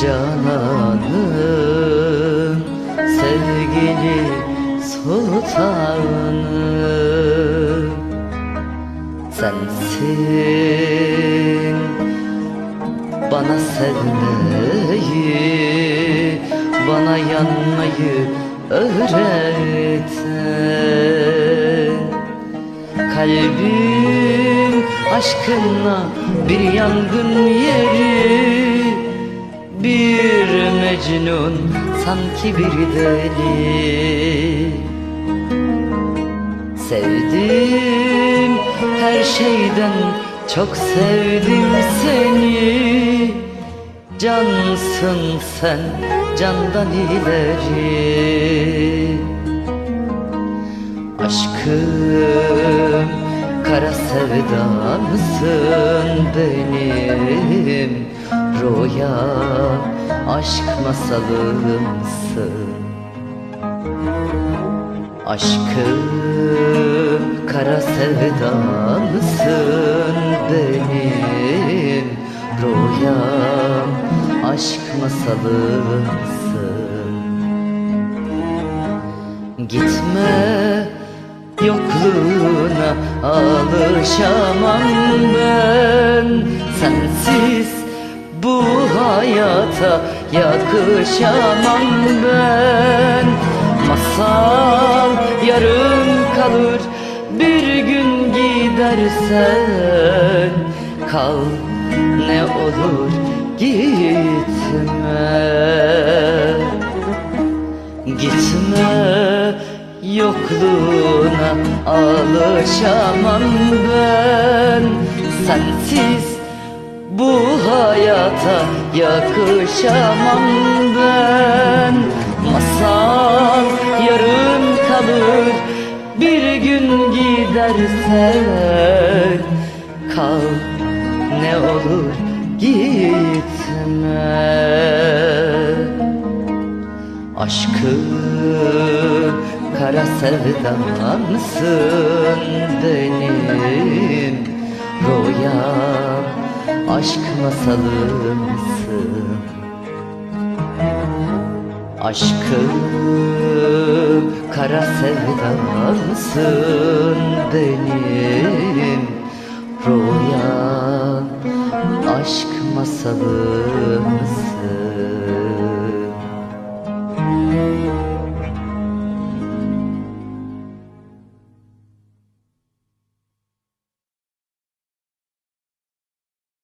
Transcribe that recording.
Cananım sevgili sultanım Sensin bana sevmeyi Bana yanmayı öğreten Kalbim aşkınla bir yangın yeri Bir mecnun sanki bir deli. Sevdim her şeyden çok sevdim seni. Cansın sen candan ileri. Aşkım kara sevdamsın benim. Rüya aşk masalımsın. Aşkım kara sevdamsın benim. Rüyam aşk masalımsın. Gitme yokluğuna alışamam ben. Sensiz bu hayata yakışamam ben. Masal yarım kalır bir gün gidersen Kal ne olur gitme yokluğuna alışamam ben. Sensiz bu hayata yakışamam ben. Masal yarım kalır bir gün gidersen Kal. Ne olur gitme. Aşkım kara sevdamsın benim. Rüyam aşk masalımsın. Aşkım kara sevdamsın benim. Rüyam aşk masalımsın